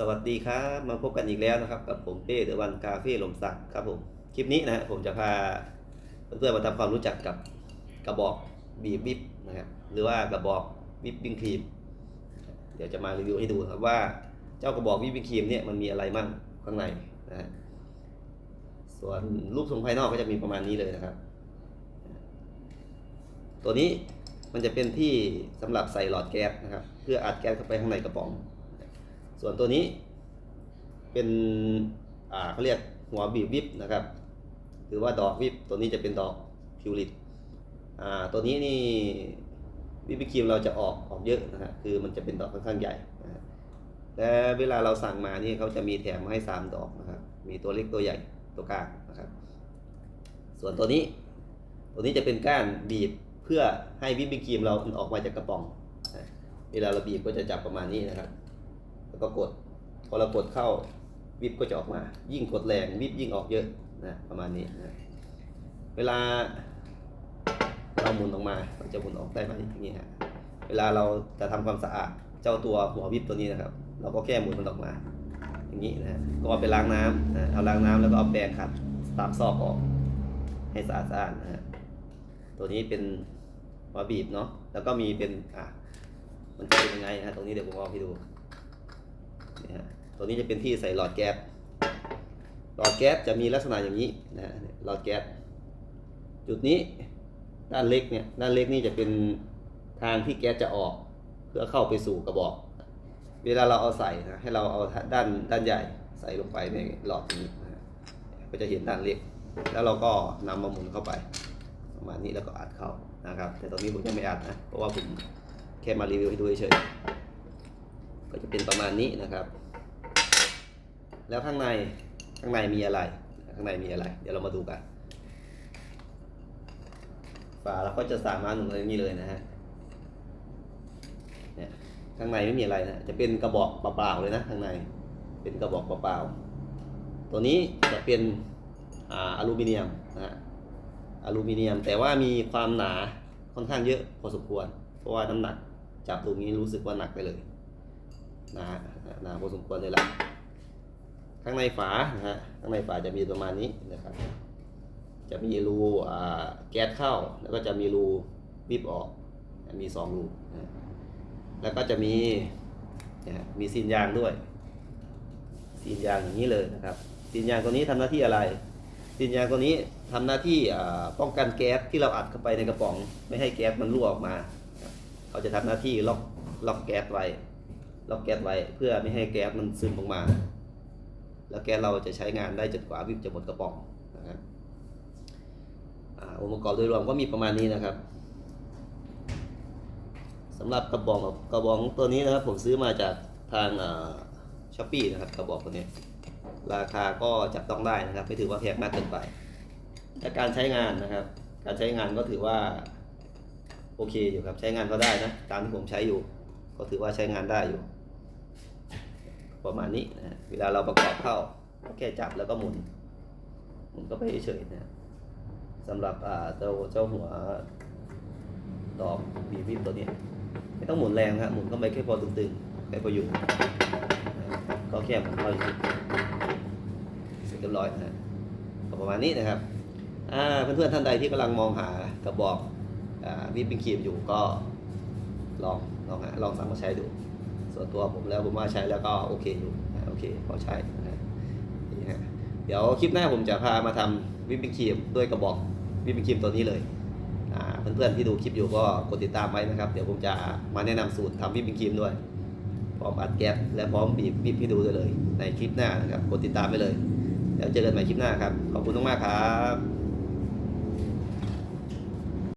สวัสดีครับ มาพบกันอีกแล้วนะครับ กับผมเป้เดอะวันคาเฟ่ลมสักครับผม คลิปนี้นะฮะผมจะพาเพื่อนๆมาทำความรู้จักกับกระบอกบีบวิบนะครับหรือว่ากระบอกวิบบิ้งครีม เดี๋ยวจะมารีวิวให้ดูครับว่าเจ้ากระบอกวิบบิ้งครีมเนี่ยมันมีอะไรมั่งข้างในนะฮะส่วนรูปทรงภายนอกก็จะมีประมาณนี้เลยนะครับ ตัวนี้มันจะเป็นที่สำหรับใส่หลอดแก๊สนะครับ เพื่ออัดแก๊สเข้าไปข้างในกระป๋อง ส่วนตัวนี้เป็นอ่าเขาเรียกหัวบีบวิบนะครับ หรือว่าดอกวิบตัวนี้จะเป็นดอกทิวลิปอ่าตัวนี้นี่วิปครีมเราจะออกออกเยอะนะฮะคือมันจะเป็นดอกค่อนข้างใหญ่นะฮะแต่เวลาเราสั่งมานี่เขาจะมีแถมมาให้สามดอกนะครับมีตัวเล็กตัวใหญ่ตัวกลางนะครับส่วนตัวนี้ตัวนี้จะเป็นก้านบีบเพื่อให้วิปครีมเราออกมาจากกระป๋อง เวลาเราบีบก็จะจับประมาณนี้นะครับ แล้วก็กดพอเรากดเข้าวิบก็จะออกมา ยิ่งกดแรงวิบยิ่งออกเยอะนะประมาณนี้นะเวลาเราหมุนออกมามันจะหมุนออกได้ไหมอย่างนี้ฮะเวลาเราจะทำความสะอาดเจ้าตัวหัววิบตัวนี้นะครับ เราก็แค่หมุนมันออกมา อย่างนี้นะก็เอาไปล้างน้ำนะเอาล้างน้ำแล้วก็เอาแปรงขัดตามซอกออก ให้สะอาดสะอาดนะฮะตัวนี้เป็นหัวบีบเนาะแล้วก็มีเป็นอะมันจะเป็นยังไงฮะตรงนี้เดี๋ยวผมเอาให้ดู ตัวนี้จะเป็นที่ใส่หลอดแก๊ส หลอดแก๊สจะมีลักษณะอย่างนี้นะฮะหลอดแก๊ส จุดนี้ด้านเล็กเนี่ย ด้านเล็กนี่จะเป็นทางที่แก๊สจะออก เพื่อเข้าไปสู่กระบอก เวลาเราเอาใส่นะให้เราเอาด้านด้านใหญ่ใส่ลงไปในหลอดนี้นะก็จะเห็นด้านเล็ก แล้วเราก็นำมาหมุนเข้าไป ประมาณนี้แล้วก็อัดเข้านะครับ แต่ตอนนี้ผมยังไม่อัดนะ เพราะว่าผมแค่มารีวิวให้ดูเฉยๆก็จะเป็นประมาณนี้นะครับ แล้วข้างในข้างในมีอะไร ข้างในมีอะไร เดี๋ยวเรามาดูกัน ฝาเราก็จะสามารถหนุนอะไรนี้เลยนะฮะเนี่ยข้างในไม่มีอะไรนะจะเป็นกระบอกเปล่าๆเลยนะข้างในเป็นกระบอกเปล่าๆตัวนี้จะเป็นออลูมิเนียมนะฮะอลูมิเนียมแต่ว่ามีความหนาค่อนข้างเยอะพอสมควร เพราะว่าน้ำหนักจับตรงนี้รู้สึกว่าหนักไปเลยนะฮะหนาพอสมควรเลยละ ข้างในฝานะฮะข้างในฝาจะมีประมาณนี้นะครับ จะมีรูอ่าแก๊สเข้า แล้วก็จะมีรูบีบออก มีสองรูนะแล้วก็จะมีนะมีซีนยางด้วยซีนยางอย่างนี้เลยนะครับซีนยางตัวนี้ทำหน้าที่อะไรซีนยางตัวนี้ทำหน้าที่ป้องกันแก๊สที่เราอัดเข้าไปในกระป๋อง ไม่ให้แก๊สมันรั่วออกมาเขาจะทำหน้าที่ล็อกล็อกแก๊สไว้ล็อกแก๊สไว้เพื่อไม่ให้แก๊สมันซึมออกมา แล้วแก๊สเราจะใช้งานได้จนกว่าวิบจะหมดกระป๋องนะครับองค์ประกอบโดยรวมก็มีประมาณนี้นะครับสำหรับกระบอกกระบอกตัวนี้นะครับ ผมซื้อมาจากทางช้อปปี้นะครับกระบอกตัวนี้ ราคาก็จับต้องได้นะครับ ไม่ถือว่าแพงมากเกินไปและการใช้งานนะครับ การใช้งานก็ถือว่าโอเคอยู่ครับใช้งานก็ได้นะตามที่ผมใช้อยู่ ก็ถือว่าใช้งานได้อยู่ ประมาณนี้นะเวลาเราประกอบเข้าแค่จับแล้วก็หมุนหมุนก็ไปเฉยๆนะสำหรับเจ้าเจ้าหัวดอกบีบิบตัวนี้ ไม่ต้องหมุนแรงครับหมุนเข้าไปแค่พอตึงๆแค่พออยู่นะก็แค่หมุนเข้าอยู่เสร็จเรียบร้อยนะประมาณนี้นะครับเพื่อนๆท่านใดที่กำลังมองหากระบอกวิปปิ้งครีมอยู่ก็ลองลองหาลองสั่งมาใช้ดู ส่วนตัวผมแล้วผมว่าใช้แล้วก็โอเคอยู่โอเคพอใช้นะฮะนี่ฮะเดี๋ยวคลิปหน้าผมจะพามาทำวิปปิ้งครีมด้วยกระบอกวิปปิ้งครีมตัวนี้เลยเพื่อนๆที่ดูคลิปอยู่ก็กดติดตามไว้นะครับ เดี๋ยวผมจะมาแนะนำสูตรทำวิปปิ้งครีมด้วยพร้อมอัดแก๊สและพร้อมบีบบีบให้ดูได้เลย ในคลิปหน้านะครับกดติดตามไปเลย แล้วเจอกันใหม่คลิปหน้าครับ ขอบคุณมากๆครับ